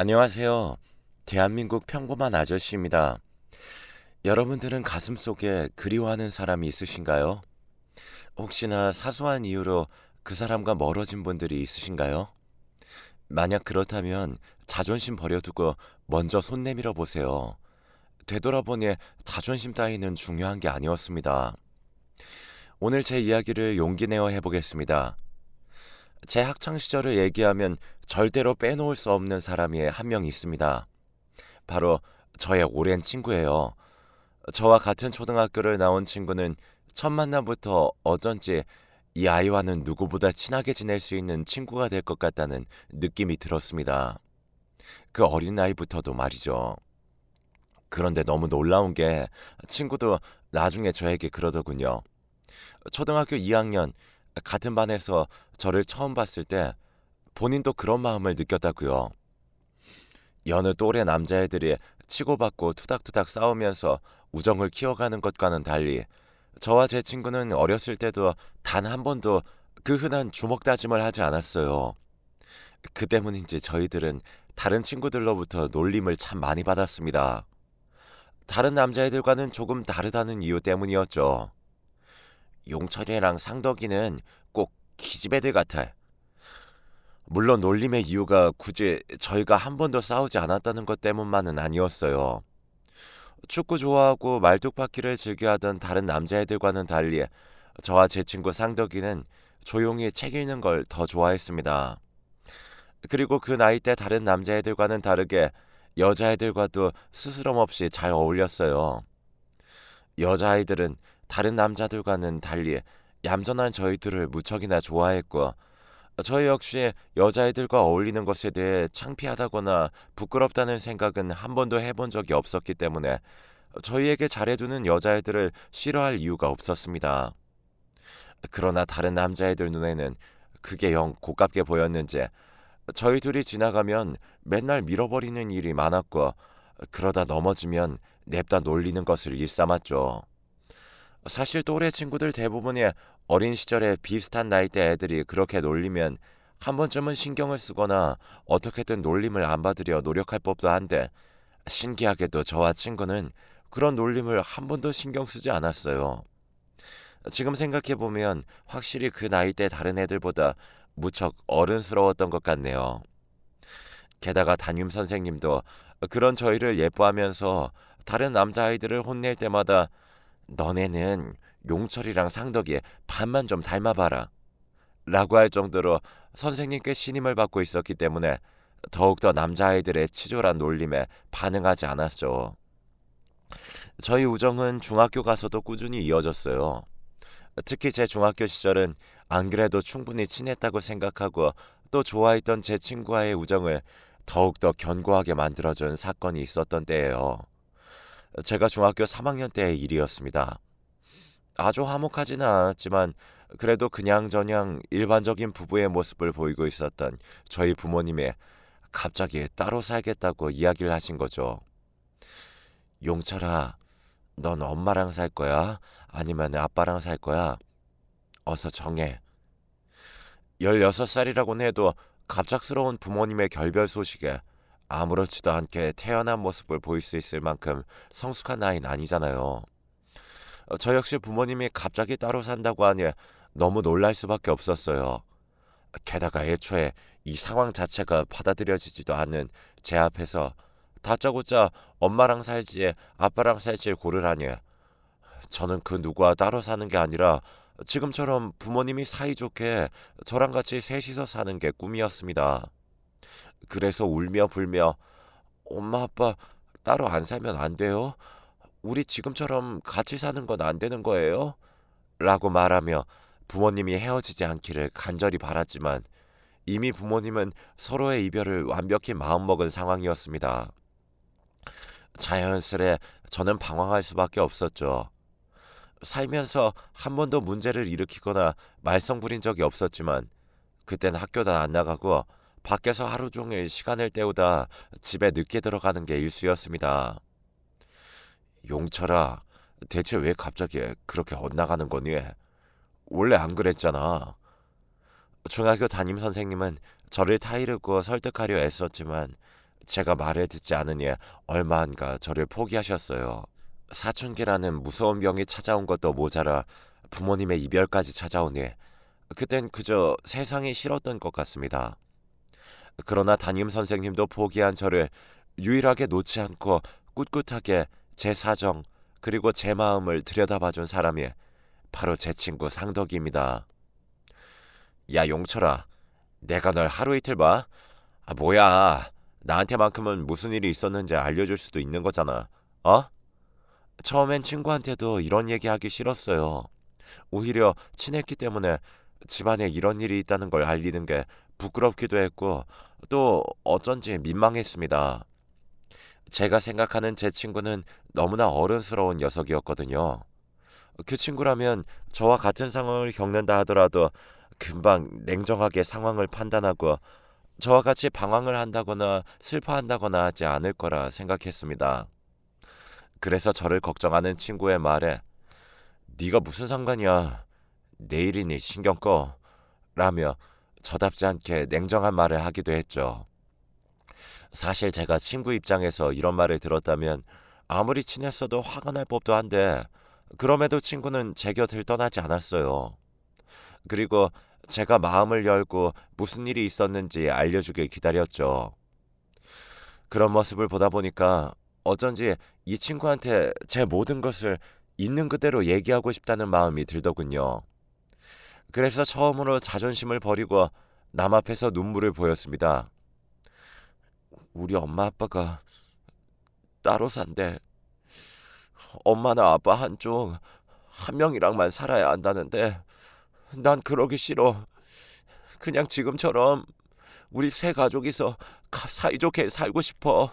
안녕하세요. 대한민국 평범한 아저씨입니다. 여러분들은 가슴 속에 그리워하는 사람이 있으신가요? 혹시나 사소한 이유로 그 사람과 멀어진 분들이 있으신가요? 만약 그렇다면 자존심 버려두고 먼저 손 내밀어 보세요. 되돌아보니 자존심 따위는 중요한 게 아니었습니다. 오늘 제 이야기를 용기 내어 해보겠습니다. 제 학창 시절을 얘기하면 절대로 빼놓을 수 없는 사람이 한 명 있습니다. 바로 저의 오랜 친구예요. 저와 같은 초등학교를 나온 친구는 첫 만남부터 어쩐지 이 아이와는 누구보다 친하게 지낼 수 있는 친구가 될 것 같다는 느낌이 들었습니다. 그 어린 나이부터도 말이죠. 그런데 너무 놀라운 게 친구도 나중에 저에게 그러더군요. 초등학교 2학년 같은 반에서 저를 처음 봤을 때 본인도 그런 마음을 느꼈다고요. 여느 또래 남자애들이 치고받고 투닥투닥 싸우면서 우정을 키워가는 것과는 달리 저와 제 친구는 어렸을 때도 단 한 번도 그 흔한 주먹 다짐을 하지 않았어요. 그 때문인지 저희들은 다른 친구들로부터 놀림을 참 많이 받았습니다. 다른 남자애들과는 조금 다르다는 이유 때문이었죠. 용철이랑 상덕이는 꼭 기집애들 같아. 물론 놀림의 이유가 굳이 저희가 한 번도 싸우지 않았다는 것 때문만은 아니었어요. 축구 좋아하고 말뚝박기를 즐겨하던 다른 남자애들과는 달리 저와 제 친구 상덕이는 조용히 책 읽는 걸 더 좋아했습니다. 그리고 그 나이 때 다른 남자애들과는 다르게 여자애들과도 스스럼 없이 잘 어울렸어요. 여자아이들은 다른 남자들과는 달리 얌전한 저희들을 무척이나 좋아했고 저희 역시 여자애들과 어울리는 것에 대해 창피하다거나 부끄럽다는 생각은 한 번도 해본 적이 없었기 때문에 저희에게 잘해주는 여자애들을 싫어할 이유가 없었습니다. 그러나 다른 남자애들 눈에는 그게 영 고깝게 보였는지 저희 둘이 지나가면 맨날 밀어버리는 일이 많았고 그러다 넘어지면 냅다 놀리는 것을 일삼았죠. 사실 또래 친구들 대부분이 어린 시절에 비슷한 나이대 애들이 그렇게 놀리면 한 번쯤은 신경을 쓰거나 어떻게든 놀림을 안 받으려 노력할 법도 한데 신기하게도 저와 친구는 그런 놀림을 한 번도 신경 쓰지 않았어요. 지금 생각해보면 확실히 그 나이 대 다른 애들보다 무척 어른스러웠던 것 같네요. 게다가 담임 선생님도 그런 저희를 예뻐하면서 다른 남자아이들을 혼낼 때마다 너네는 용철이랑 상덕이 반만 좀 닮아봐라. 라고 할 정도로 선생님께 신임을 받고 있었기 때문에 더욱더 남자아이들의 치졸한 놀림에 반응하지 않았죠. 저희 우정은 중학교 가서도 꾸준히 이어졌어요. 특히 제 중학교 시절은 안 그래도 충분히 친했다고 생각하고 또 좋아했던 제 친구와의 우정을 더욱더 견고하게 만들어준 사건이 있었던 때예요. 제가 중학교 3학년 때의 일이었습니다. 아주 화목하지는 않았지만 그래도 그냥저냥 일반적인 부부의 모습을 보이고 있었던 저희 부모님이 갑자기 따로 살겠다고 이야기를 하신 거죠. 용철아, 넌 엄마랑 살 거야? 아니면 아빠랑 살 거야? 어서 정해. 16살이라고는 해도 갑작스러운 부모님의 결별 소식에 아무렇지도 않게 태어난 모습을 보일 수 있을 만큼 성숙한 나이는 아니잖아요. 저 역시 부모님이 갑자기 따로 산다고 하니 너무 놀랄 수밖에 없었어요. 게다가 애초에 이 상황 자체가 받아들여지지도 않는 제 앞에서 다짜고짜 엄마랑 살지 아빠랑 살지 고르라니. 저는 그 누구와 따로 사는 게 아니라 지금처럼 부모님이 사이좋게 저랑 같이 셋이서 사는 게 꿈이었습니다. 그래서 울며 불며 엄마 아빠 따로 안 살면 안 돼요? 우리 지금처럼 같이 사는 건 안 되는 거예요? 라고 말하며 부모님이 헤어지지 않기를 간절히 바랐지만 이미 부모님은 서로의 이별을 완벽히 마음먹은 상황이었습니다. 자연스레 저는 방황할 수밖에 없었죠. 살면서 한 번도 문제를 일으키거나 말썽 부린 적이 없었지만 그땐 학교도 안 나가고 밖에서 하루 종일 시간을 때우다 집에 늦게 들어가는 게 일수였습니다. 용철아, 대체 왜 갑자기 그렇게 엇나가는 거니? 원래 안 그랬잖아. 중학교 담임 선생님은 저를 타이르고 설득하려 애썼지만 제가 말을 듣지 않으니 얼마 안가 저를 포기하셨어요. 사춘기라는 무서운 병이 찾아온 것도 모자라 부모님의 이별까지 찾아오니 그땐 그저 세상이 싫었던 것 같습니다. 그러나 담임 선생님도 포기한 저를 유일하게 놓지 않고 꿋꿋하게 제 사정 그리고 제 마음을 들여다봐준 사람이 바로 제 친구 상덕이입니다. 야 용철아, 내가 널 하루 이틀 봐? 아 뭐야? 나한테만큼은 무슨 일이 있었는지 알려줄 수도 있는 거잖아. 어? 처음엔 친구한테도 이런 얘기 하기 싫었어요. 오히려 친했기 때문에 집안에 이런 일이 있다는 걸 알리는 게 부끄럽기도 했고 또 어쩐지 민망했습니다. 제가 생각하는 제 친구는 너무나 어른스러운 녀석이었거든요. 그 친구라면 저와 같은 상황을 겪는다 하더라도 금방 냉정하게 상황을 판단하고 저와 같이 방황을 한다거나 슬퍼한다거나 하지 않을 거라 생각했습니다. 그래서 저를 걱정하는 친구의 말에 네가 무슨 상관이야. 내일이니 신경 꺼. 라며 저답지 않게 냉정한 말을 하기도 했죠. 사실 제가 친구 입장에서 이런 말을 들었다면 아무리 친했어도 화가 날 법도 한데 그럼에도 친구는 제 곁을 떠나지 않았어요. 그리고 제가 마음을 열고 무슨 일이 있었는지 알려주길 기다렸죠. 그런 모습을 보다 보니까 어쩐지 이 친구한테 제 모든 것을 있는 그대로 얘기하고 싶다는 마음이 들더군요. 그래서 처음으로 자존심을 버리고 남 앞에서 눈물을 보였습니다. 우리 엄마 아빠가 따로 산대. 엄마나 아빠 한쪽 한 명이랑만 살아야 한다는데 난 그러기 싫어. 그냥 지금처럼 우리 세 가족이서 가- 사이좋게 살고 싶어.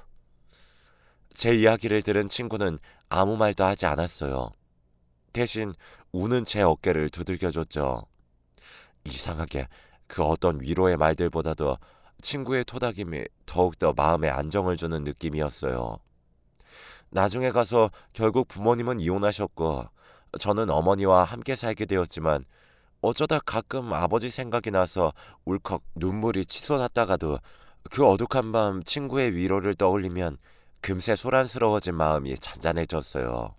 제 이야기를 들은 친구는 아무 말도 하지 않았어요. 대신 우는 제 어깨를 두들겨 줬죠. 이상하게 그 어떤 위로의 말들보다도 친구의 토닥임이 더욱더 마음에 안정을 주는 느낌이었어요. 나중에 가서 결국 부모님은 이혼하셨고 저는 어머니와 함께 살게 되었지만 어쩌다 가끔 아버지 생각이 나서 울컥 눈물이 치솟았다가도 그 어둑한 밤 친구의 위로를 떠올리면 금세 소란스러워진 마음이 잔잔해졌어요.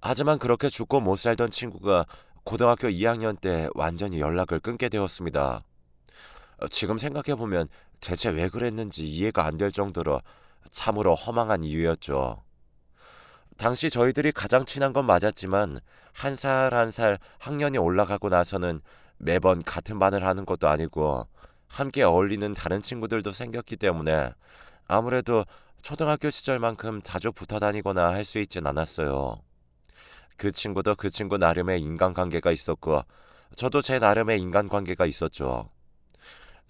하지만 그렇게 죽고 못 살던 친구가 고등학교 2학년 때 완전히 연락을 끊게 되었습니다. 어, 지금 생각해보면 대체 왜 그랬는지 이해가 안 될 정도로 참으로 허망한 이유였죠. 당시 저희들이 가장 친한 건 맞았지만 한살 한 살 학년이 올라가고 나서는 매번 같은 반을 하는 것도 아니고 함께 어울리는 다른 친구들도 생겼기 때문에 아무래도 초등학교 시절만큼 자주 붙어 다니거나 할 수 있진 않았어요. 그 친구도 그 친구 나름의 인간관계가 있었고 저도 제 나름의 인간관계가 있었죠.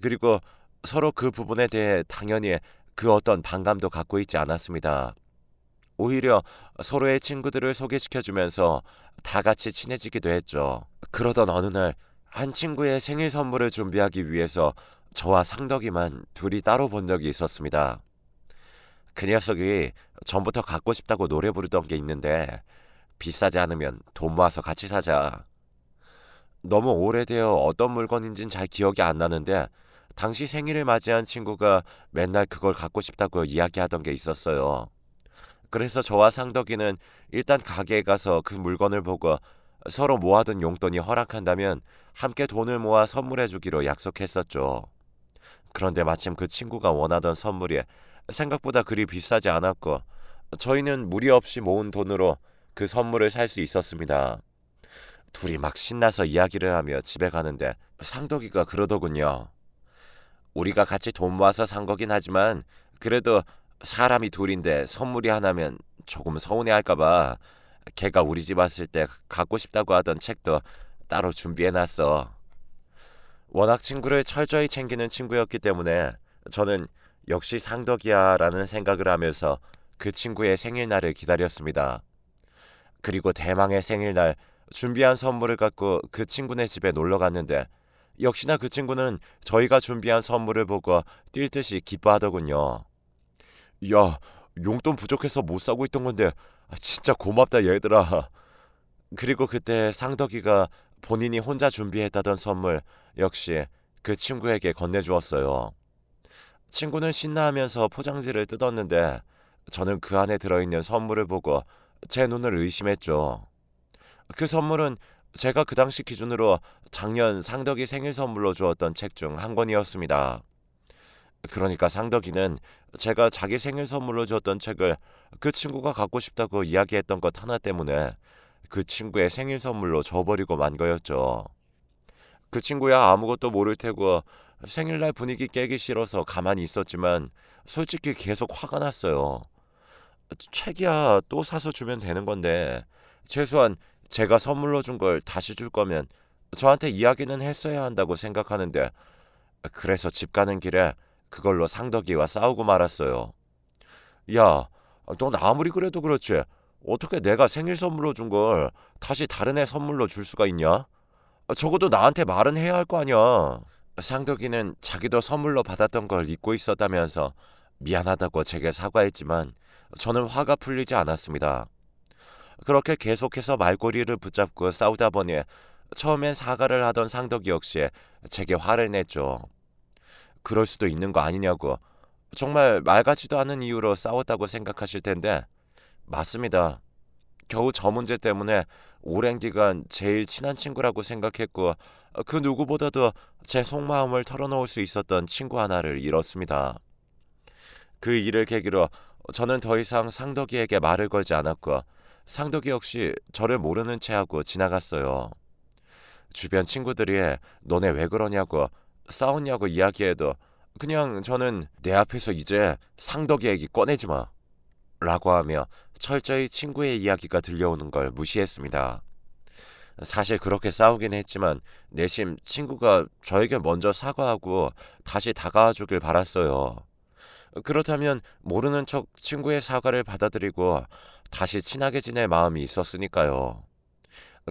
그리고 서로 그 부분에 대해 당연히 그 어떤 반감도 갖고 있지 않았습니다. 오히려 서로의 친구들을 소개시켜주면서 다 같이 친해지기도 했죠. 그러던 어느 날 한 친구의 생일 선물을 준비하기 위해서 저와 상덕이만 둘이 따로 본 적이 있었습니다. 그 녀석이 전부터 갖고 싶다고 노래 부르던 게 있는데 비싸지 않으면 돈 모아서 같이 사자. 너무 오래되어 어떤 물건인진 잘 기억이 안 나는데 당시 생일을 맞이한 친구가 맨날 그걸 갖고 싶다고 이야기하던 게 있었어요. 그래서 저와 상덕이는 일단 가게에 가서 그 물건을 보고 서로 모아둔 용돈이 허락한다면 함께 돈을 모아 선물해 주기로 약속했었죠. 그런데 마침 그 친구가 원하던 선물이 생각보다 그리 비싸지 않았고 저희는 무리 없이 모은 돈으로 그 선물을 살 수 있었습니다. 둘이 막 신나서 이야기를 하며 집에 가는데 상덕이가 그러더군요. 우리가 같이 돈 모아서 산 거긴 하지만 그래도 사람이 둘인데 선물이 하나면 조금 서운해할까봐 걔가 우리 집 왔을 때 갖고 싶다고 하던 책도 따로 준비해놨어. 워낙 친구를 철저히 챙기는 친구였기 때문에 저는 역시 상덕이야라는 생각을 하면서 그 친구의 생일날을 기다렸습니다. 그리고 대망의 생일날 준비한 선물을 갖고 그 친구네 집에 놀러 갔는데 역시나 그 친구는 저희가 준비한 선물을 보고 뛸 듯이 기뻐하더군요. 야, 용돈 부족해서 못 사고 있던 건데 아, 진짜 고맙다 얘들아. 그리고 그때 상덕이가 본인이 혼자 준비했다던 선물 역시 그 친구에게 건네주었어요. 친구는 신나하면서 포장지를 뜯었는데 저는 그 안에 들어있는 선물을 보고 제 눈을 의심했죠. 그 선물은 제가 그 당시 기준으로 작년 상덕이 생일 선물로 주었던 책 중 한 권이었습니다. 그러니까 상덕이는 제가 자기 생일 선물로 줬던 책을 그 친구가 갖고 싶다고 이야기했던 것 하나 때문에 그 친구의 생일 선물로 줘버리고 만 거였죠. 그 친구야 아무것도 모를 테고 생일날 분위기 깨기 싫어서 가만히 있었지만 솔직히 계속 화가 났어요. 책이야 또 사서 주면 되는 건데 최소한 제가 선물로 준 걸 다시 줄 거면 저한테 이야기는 했어야 한다고 생각하는데 그래서 집 가는 길에 그걸로 상덕이와 싸우고 말았어요. 야, 넌 아무리 그래도 그렇지. 어떻게 내가 생일 선물로 준 걸 다시 다른 애 선물로 줄 수가 있냐? 적어도 나한테 말은 해야 할 거 아니야. 상덕이는 자기도 선물로 받았던 걸 잊고 있었다면서 미안하다고 제게 사과했지만 저는 화가 풀리지 않았습니다. 그렇게 계속해서 말꼬리를 붙잡고 싸우다 보니 처음엔 사과를 하던 상덕이 역시 제게 화를 냈죠. 그럴 수도 있는 거 아니냐고. 정말 말 같지도 않은 이유로 싸웠다고 생각하실 텐데 맞습니다. 겨우 저 문제 때문에 오랜 기간 제일 친한 친구라고 생각했고 그 누구보다도 제 속마음을 털어놓을 수 있었던 친구 하나를 잃었습니다. 그 일을 계기로 저는 더 이상 상덕이에게 말을 걸지 않았고 상덕이 역시 저를 모르는 체하고 지나갔어요. 주변 친구들이 너네 왜 그러냐고 싸웠냐고 이야기해도 그냥 저는 내 앞에서 이제 상덕이 얘기 꺼내지 마. 라고 하며 철저히 친구의 이야기가 들려오는 걸 무시했습니다. 사실 그렇게 싸우긴 했지만 내심 친구가 저에게 먼저 사과하고 다시 다가와 주길 바랐어요. 그렇다면 모르는 척 친구의 사과를 받아들이고 다시 친하게 지낼 마음이 있었으니까요.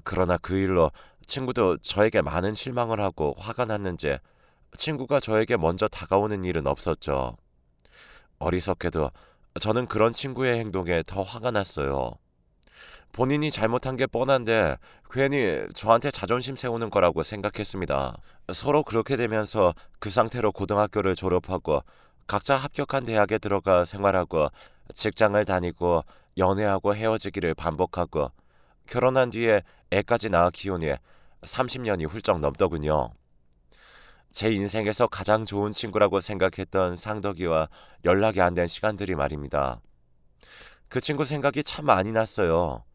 그러나 그 일로 친구도 저에게 많은 실망을 하고 화가 났는지 친구가 저에게 먼저 다가오는 일은 없었죠. 어리석게도 저는 그런 친구의 행동에 더 화가 났어요. 본인이 잘못한 게 뻔한데 괜히 저한테 자존심 세우는 거라고 생각했습니다. 서로 그렇게 되면서 그 상태로 고등학교를 졸업하고 각자 합격한 대학에 들어가 생활하고 직장을 다니고 연애하고 헤어지기를 반복하고 결혼한 뒤에 애까지 낳아 키우니 30년이 훌쩍 넘더군요. 제 인생에서 가장 좋은 친구라고 생각했던 상덕이와 연락이 안 된 시간들이 말입니다. 그 친구 생각이 참 많이 났어요.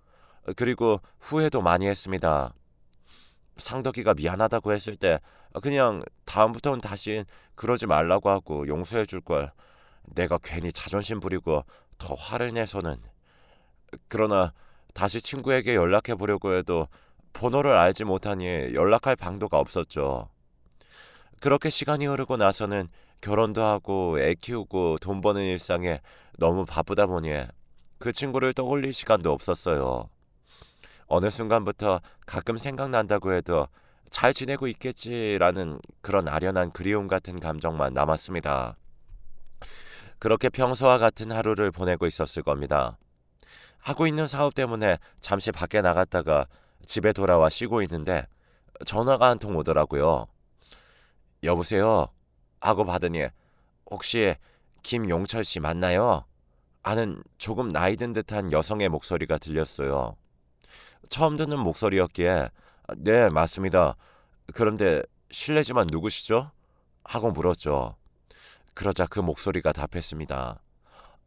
그리고 후회도 많이 했습니다. 상덕이가 미안하다고 했을 때 그냥 다음부터는 다시 그러지 말라고 하고 용서해 줄 걸 내가 괜히 자존심 부리고 더 화를 내서는 그러나 다시 친구에게 연락해 보려고 해도 번호를 알지 못하니 연락할 방도가 없었죠. 그렇게 시간이 흐르고 나서는 결혼도 하고 애 키우고 돈 버는 일상에 너무 바쁘다 보니 그 친구를 떠올릴 시간도 없었어요. 어느 순간부터 가끔 생각난다고 해도 잘 지내고 있겠지라는 그런 아련한 그리움 같은 감정만 남았습니다. 그렇게 평소와 같은 하루를 보내고 있었을 겁니다. 하고 있는 사업 때문에 잠시 밖에 나갔다가 집에 돌아와 쉬고 있는데 전화가 한 통 오더라고요. 여보세요? 하고 받으니 혹시 김용철 씨 맞나요? 아는 조금 나이 든 듯한 여성의 목소리가 들렸어요. 처음 듣는 목소리였기에 네 맞습니다. 그런데 실례지만 누구시죠? 하고 물었죠. 그러자 그 목소리가 답했습니다.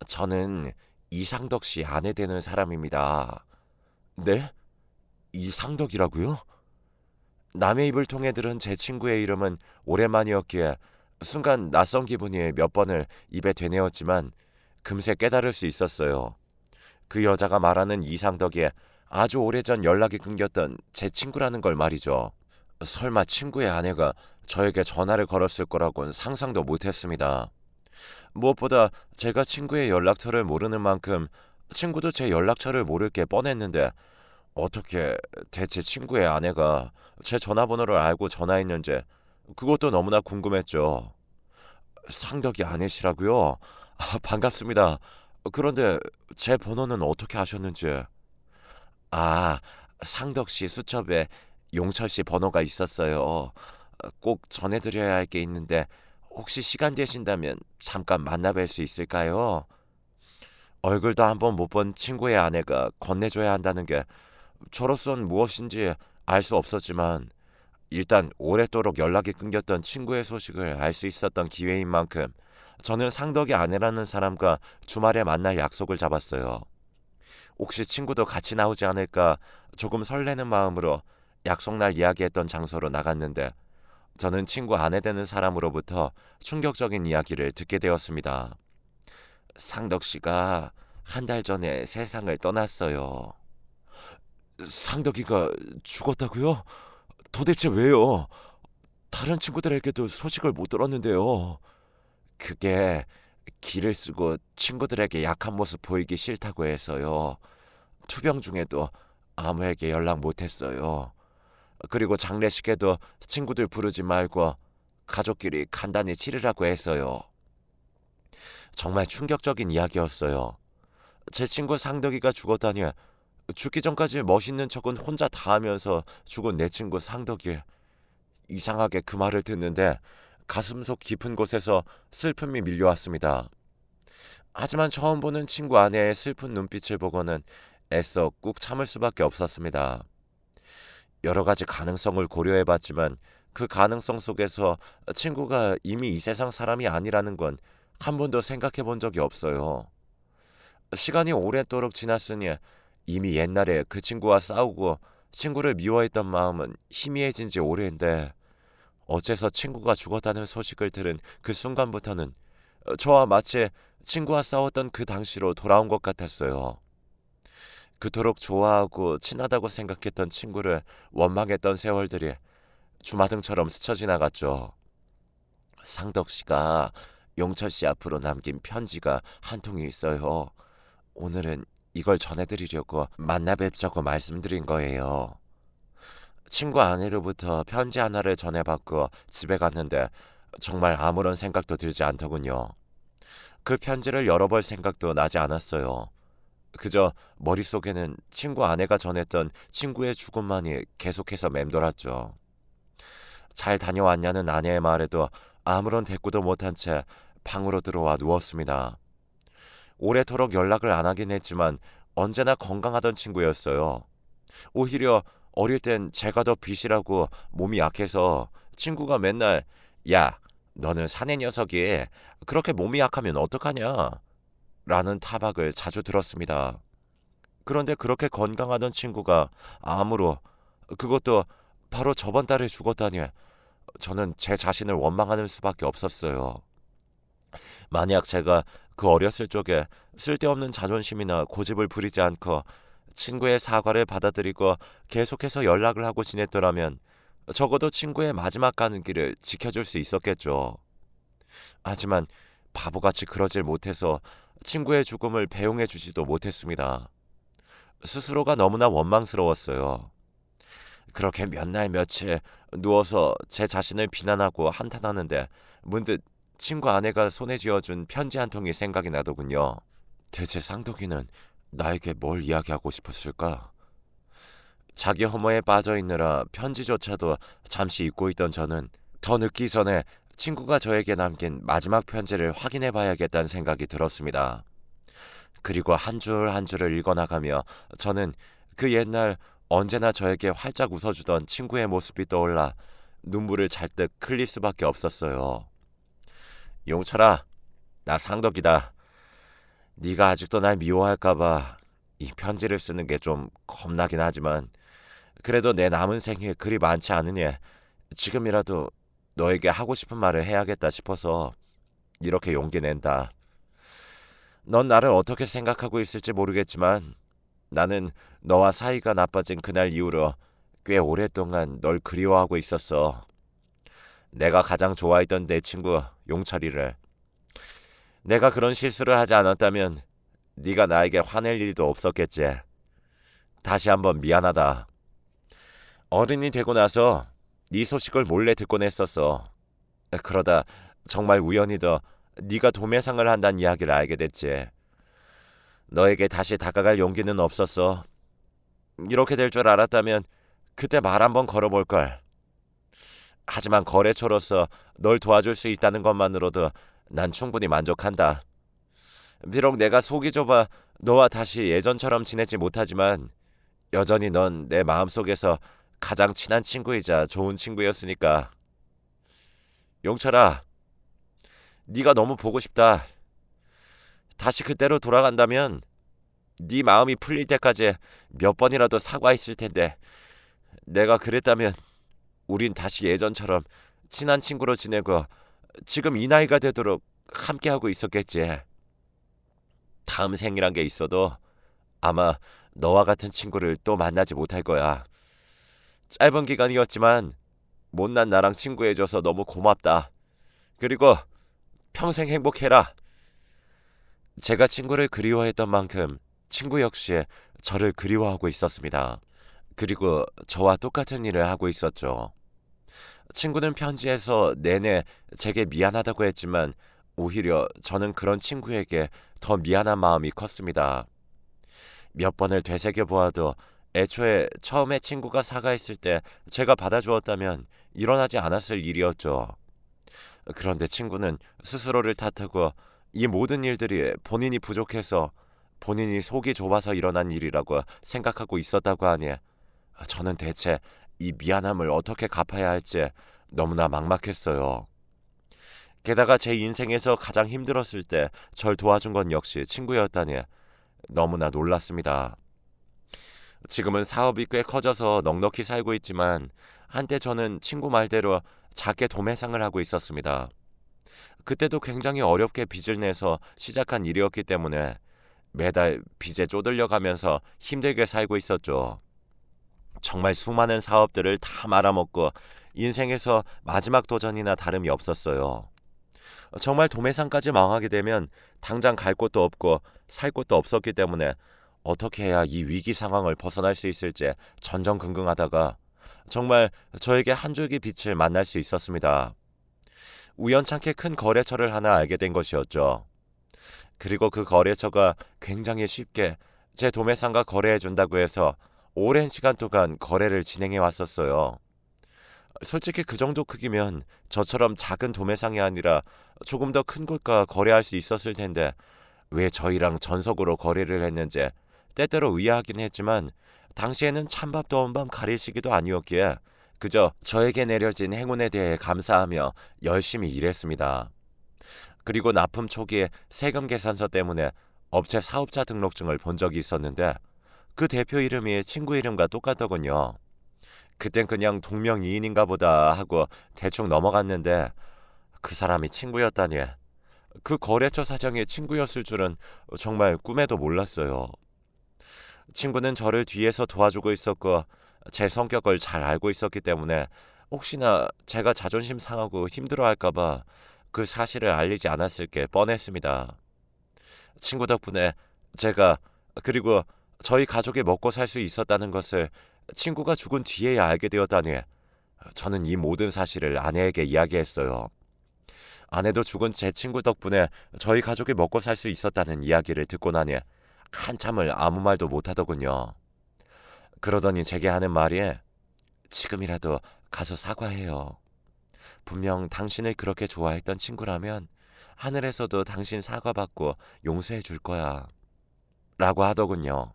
저는 이상덕 씨 아내 되는 사람입니다. 네? 이상덕이라고요? 남의 입을 통해 들은 제 친구의 이름은 오랜만이었기에 순간 낯선 기분이 몇 번을 입에 되뇌었지만 금세 깨달을 수 있었어요. 그 여자가 말하는 이상덕이 아주 오래전 연락이 끊겼던 제 친구라는 걸 말이죠. 설마 친구의 아내가 저에게 전화를 걸었을 거라고는 상상도 못했습니다. 무엇보다 제가 친구의 연락처를 모르는 만큼 친구도 제 연락처를 모를 게 뻔했는데 어떻게 대체 친구의 아내가 제 전화번호를 알고 전화했는지 그것도 너무나 궁금했죠. 상덕이 아내시라고요? 아, 반갑습니다. 그런데 제 번호는 어떻게 아셨는지. 아, 상덕 씨 수첩에 용철 씨 번호가 있었어요. 꼭 전해드려야 할 게 있는데 혹시 시간 되신다면 잠깐 만나 뵐 수 있을까요? 얼굴도 한번 못 본 친구의 아내가 건네줘야 한다는 게 저로선 무엇인지 알 수 없었지만 일단 오랫도록 연락이 끊겼던 친구의 소식을 알 수 있었던 기회인 만큼 저는 상덕이 아내라는 사람과 주말에 만날 약속을 잡았어요. 혹시 친구도 같이 나오지 않을까 조금 설레는 마음으로 약속날 이야기했던 장소로 나갔는데 저는 친구 아내 되는 사람으로부터 충격적인 이야기를 듣게 되었습니다. 상덕 씨가 한 달 전에 세상을 떠났어요. 상덕이가 죽었다고요? 도대체 왜요? 다른 친구들에게도 소식을 못 들었는데요. 그게 길을 쓰고 친구들에게 약한 모습 보이기 싫다고 해서요. 투병 중에도 아무에게 연락 못 했어요. 그리고 장례식에도 친구들 부르지 말고 가족끼리 간단히 치르라고 했어요. 정말 충격적인 이야기였어요. 제 친구 상덕이가 죽었다니 죽기 전까지 멋있는 척은 혼자 다 하면서 죽은 내 친구 상덕이 이상하게 그 말을 듣는데 가슴 속 깊은 곳에서 슬픔이 밀려왔습니다. 하지만 처음 보는 친구 아내의 슬픈 눈빛을 보고는 애써 꾹 참을 수밖에 없었습니다. 여러 가지 가능성을 고려해 봤지만 그 가능성 속에서 친구가 이미 이 세상 사람이 아니라는 건 한 번도 생각해 본 적이 없어요. 시간이 오랫도록 지났으니 이미 옛날에 그 친구와 싸우고 친구를 미워했던 마음은 희미해진 지 오래인데 어째서 친구가 죽었다는 소식을 들은 그 순간부터는 저와 마치 친구와 싸웠던 그 당시로 돌아온 것 같았어요. 그토록 좋아하고 친하다고 생각했던 친구를 원망했던 세월들이 주마등처럼 스쳐 지나갔죠. 상덕 씨가 용철 씨 앞으로 남긴 편지가 한 통이 있어요. 오늘은 이걸 전해드리려고 만나 뵙자고 말씀드린 거예요. 친구 아내로부터 편지 하나를 전해받고 집에 갔는데 정말 아무런 생각도 들지 않더군요. 그 편지를 열어볼 생각도 나지 않았어요. 그저 머릿속에는 친구 아내가 전했던 친구의 죽음만이 계속해서 맴돌았죠. 잘 다녀왔냐는 아내의 말에도 아무런 대꾸도 못한 채 방으로 들어와 누웠습니다. 오래도록 연락을 안 하긴 했지만 언제나 건강하던 친구였어요. 오히려 어릴 땐 제가 더 빚이라고 몸이 약해서 친구가 맨날 야 너는 사내 녀석이 그렇게 몸이 약하면 어떡하냐 라는 타박을 자주 들었습니다. 그런데 그렇게 건강하던 친구가 암으로 그것도 바로 저번 달에 죽었다니 저는 제 자신을 원망하는 수밖에 없었어요. 만약 제가 그 어렸을 적에 쓸데없는 자존심이나 고집을 부리지 않고 친구의 사과를 받아들이고 계속해서 연락을 하고 지냈더라면 적어도 친구의 마지막 가는 길을 지켜줄 수 있었겠죠. 하지만 바보같이 그러질 못해서 친구의 죽음을 배웅해 주지도 못했습니다. 스스로가 너무나 원망스러웠어요. 그렇게 몇 날 며칠 누워서 제 자신을 비난하고 한탄하는데 문득 친구 아내가 손에 쥐어준 편지 한 통이 생각이 나더군요. 대체 상덕이는 나에게 뭘 이야기하고 싶었을까? 자기 허무에 빠져 있느라 편지조차도 잠시 잊고 있던 저는 더 늦기 전에 친구가 저에게 남긴 마지막 편지를 확인해 봐야겠다는 생각이 들었습니다. 그리고 한 줄 한 줄을 읽어나가며 저는 그 옛날 언제나 저에게 활짝 웃어주던 친구의 모습이 떠올라 눈물을 잘뜩 흘릴 수밖에 없었어요. 용철아, 나 상덕이다. 네가 아직도 날 미워할까봐 이 편지를 쓰는 게 좀 겁나긴 하지만 그래도 내 남은 생에 그리 많지 않으니 지금이라도 너에게 하고 싶은 말을 해야겠다 싶어서 이렇게 용기 낸다. 넌 나를 어떻게 생각하고 있을지 모르겠지만 나는 너와 사이가 나빠진 그날 이후로 꽤 오랫동안 널 그리워하고 있었어. 내가 가장 좋아했던 내 친구 용철이를. 내가 그런 실수를 하지 않았다면 네가 나에게 화낼 일도 없었겠지. 다시 한번 미안하다. 어른이 되고 나서 네 소식을 몰래 듣곤 했었어. 그러다 정말 우연히도 네가 도매상을 한다는 이야기를 알게 됐지. 너에게 다시 다가갈 용기는 없었어. 이렇게 될 줄 알았다면 그때 말 한번 걸어볼 걸. 하지만 거래처로서 널 도와줄 수 있다는 것만으로도 난 충분히 만족한다. 비록 내가 속이 좁아 너와 다시 예전처럼 지내지 못하지만 여전히 넌 내 마음속에서 가장 친한 친구이자 좋은 친구였으니까. 용철아, 네가 너무 보고 싶다. 다시 그때로 돌아간다면 네 마음이 풀릴 때까지 몇 번이라도 사과했을 텐데 내가 그랬다면 우린 다시 예전처럼 친한 친구로 지내고 지금 이 나이가 되도록 함께하고 있었겠지. 다음 생이란 게 있어도 아마 너와 같은 친구를 또 만나지 못할 거야. 짧은 기간이었지만 못난 나랑 친구해줘서 너무 고맙다. 그리고 평생 행복해라. 제가 친구를 그리워했던 만큼 친구 역시 저를 그리워하고 있었습니다. 그리고 저와 똑같은 일을 하고 있었죠. 친구는 편지에서 내내 제게 미안하다고 했지만 오히려 저는 그런 친구에게 더 미안한 마음이 컸습니다. 몇 번을 되새겨 보아도 애초에 처음에 친구가 사과했을 때 제가 받아주었다면 일어나지 않았을 일이었죠. 그런데 친구는 스스로를 탓하고 이 모든 일들이 본인이 부족해서 본인이 속이 좁아서 일어난 일이라고 생각하고 있었다고 하니 저는 대체 이 미안함을 어떻게 갚아야 할지 너무나 막막했어요. 게다가 제 인생에서 가장 힘들었을 때 절 도와준 건 역시 친구였다니 너무나 놀랐습니다. 지금은 사업이 꽤 커져서 넉넉히 살고 있지만 한때 저는 친구 말대로 작게 도매상을 하고 있었습니다. 그때도 굉장히 어렵게 빚을 내서 시작한 일이었기 때문에 매달 빚에 쪼들려 가면서 힘들게 살고 있었죠. 정말 수많은 사업들을 다 말아먹고 인생에서 마지막 도전이나 다름이 없었어요. 정말 도매상까지 망하게 되면 당장 갈 곳도 없고 살 곳도 없었기 때문에 어떻게 해야 이 위기 상황을 벗어날 수 있을지 전전긍긍하다가 정말 저에게 한 줄기 빛을 만날 수 있었습니다. 우연찮게 큰 거래처를 하나 알게 된 것이었죠. 그리고 그 거래처가 굉장히 쉽게 제 도매상과 거래해 준다고 해서 오랜 시간 동안 거래를 진행해 왔었어요. 솔직히 그 정도 크기면 저처럼 작은 도매상이 아니라 조금 더 큰 곳과 거래할 수 있었을 텐데 왜 저희랑 전속으로 거래를 했는지 때때로 의아하긴 했지만 당시에는 찬밥 더운 밤 가리시기도 아니었기에 그저 저에게 내려진 행운에 대해 감사하며 열심히 일했습니다. 그리고 납품 초기에 세금 계산서 때문에 업체 사업자 등록증을 본 적이 있었는데 그 대표 이름이 친구 이름과 똑같더군요. 그땐 그냥 동명이인인가 보다 하고 대충 넘어갔는데 그 사람이 친구였다니. 그 거래처 사장의 친구였을 줄은 정말 꿈에도 몰랐어요. 친구는 저를 뒤에서 도와주고 있었고 제 성격을 잘 알고 있었기 때문에 혹시나 제가 자존심 상하고 힘들어할까봐 그 사실을 알리지 않았을 게 뻔했습니다. 친구 덕분에 제가 그리고 저희 가족이 먹고 살 수 있었다는 것을 친구가 죽은 뒤에야 알게 되었다니 저는 이 모든 사실을 아내에게 이야기했어요. 아내도 죽은 제 친구 덕분에 저희 가족이 먹고 살 수 있었다는 이야기를 듣고 나니 한참을 아무 말도 못하더군요. 그러더니 제게 하는 말이 지금이라도 가서 사과해요. 분명 당신을 그렇게 좋아했던 친구라면 하늘에서도 당신 사과받고 용서해 줄 거야. 라고 하더군요.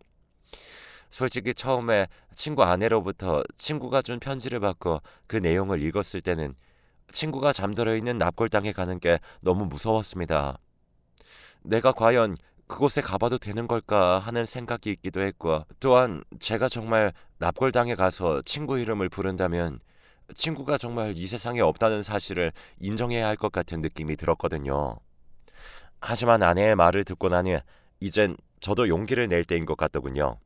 솔직히 처음에 친구 아내로부터 친구가 준 편지를 받고 그 내용을 읽었을 때는 친구가 잠들어 있는 납골당에 가는 게 너무 무서웠습니다. 내가 과연 그곳에 가봐도 되는 걸까 하는 생각이 있기도 했고, 또한 제가 정말 납골당에 가서 친구 이름을 부른다면 친구가 정말 이 세상에 없다는 사실을 인정해야 할 것 같은 느낌이 들었거든요. 하지만 아내의 말을 듣고 나니 이젠 저도 용기를 낼 때인 것 같더군요.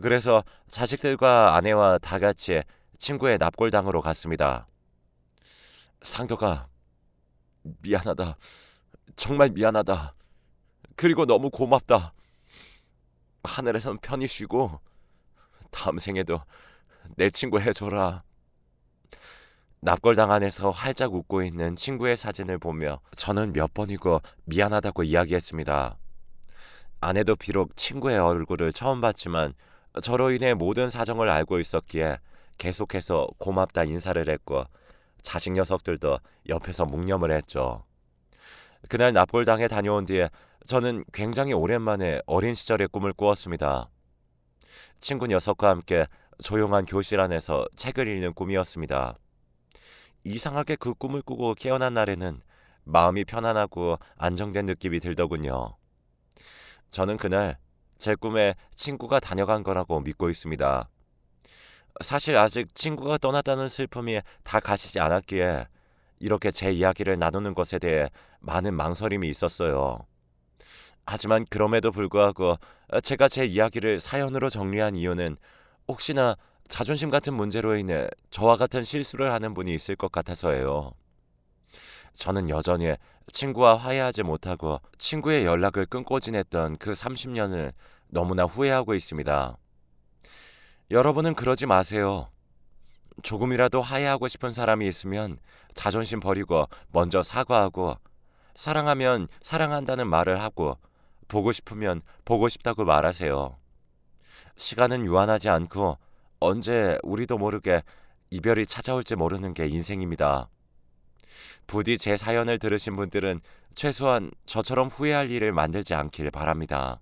그래서 자식들과 아내와 다 같이 친구의 납골당으로 갔습니다. 상도가 미안하다. 정말 미안하다. 그리고 너무 고맙다. 하늘에선 편히 쉬고 다음 생에도 내 친구 해줘라. 납골당 안에서 활짝 웃고 있는 친구의 사진을 보며 저는 몇 번이고 미안하다고 이야기했습니다. 아내도 비록 친구의 얼굴을 처음 봤지만 저로 인해 모든 사정을 알고 있었기에 계속해서 고맙다 인사를 했고 자식 녀석들도 옆에서 묵념을 했죠. 그날 납골당에 다녀온 뒤에 저는 굉장히 오랜만에 어린 시절의 꿈을 꾸었습니다. 친구 녀석과 함께 조용한 교실 안에서 책을 읽는 꿈이었습니다. 이상하게 그 꿈을 꾸고 깨어난 날에는 마음이 편안하고 안정된 느낌이 들더군요. 저는 그날 제 꿈에 친구가 다녀간 거라고 믿고 있습니다. 사실 아직 친구가 떠났다는 슬픔이 다 가시지 않았기에 이렇게 제 이야기를 나누는 것에 대해 많은 망설임이 있었어요. 하지만 그럼에도 불구하고 제가 제 이야기를 사연으로 정리한 이유는 혹시나 자존심 같은 문제로 인해 저와 같은 실수를 하는 분이 있을 것 같아서예요. 저는 여전히 친구와 화해하지 못하고 친구의 연락을 끊고 지냈던 그 30년을 너무나 후회하고 있습니다. 여러분은 그러지 마세요. 조금이라도 화해하고 싶은 사람이 있으면 자존심 버리고 먼저 사과하고 사랑하면 사랑한다는 말을 하고 보고 싶으면 보고 싶다고 말하세요. 시간은 유한하지 않고 언제 우리도 모르게 이별이 찾아올지 모르는 게 인생입니다. 부디 제 사연을 들으신 분들은 최소한 저처럼 후회할 일을 만들지 않길 바랍니다.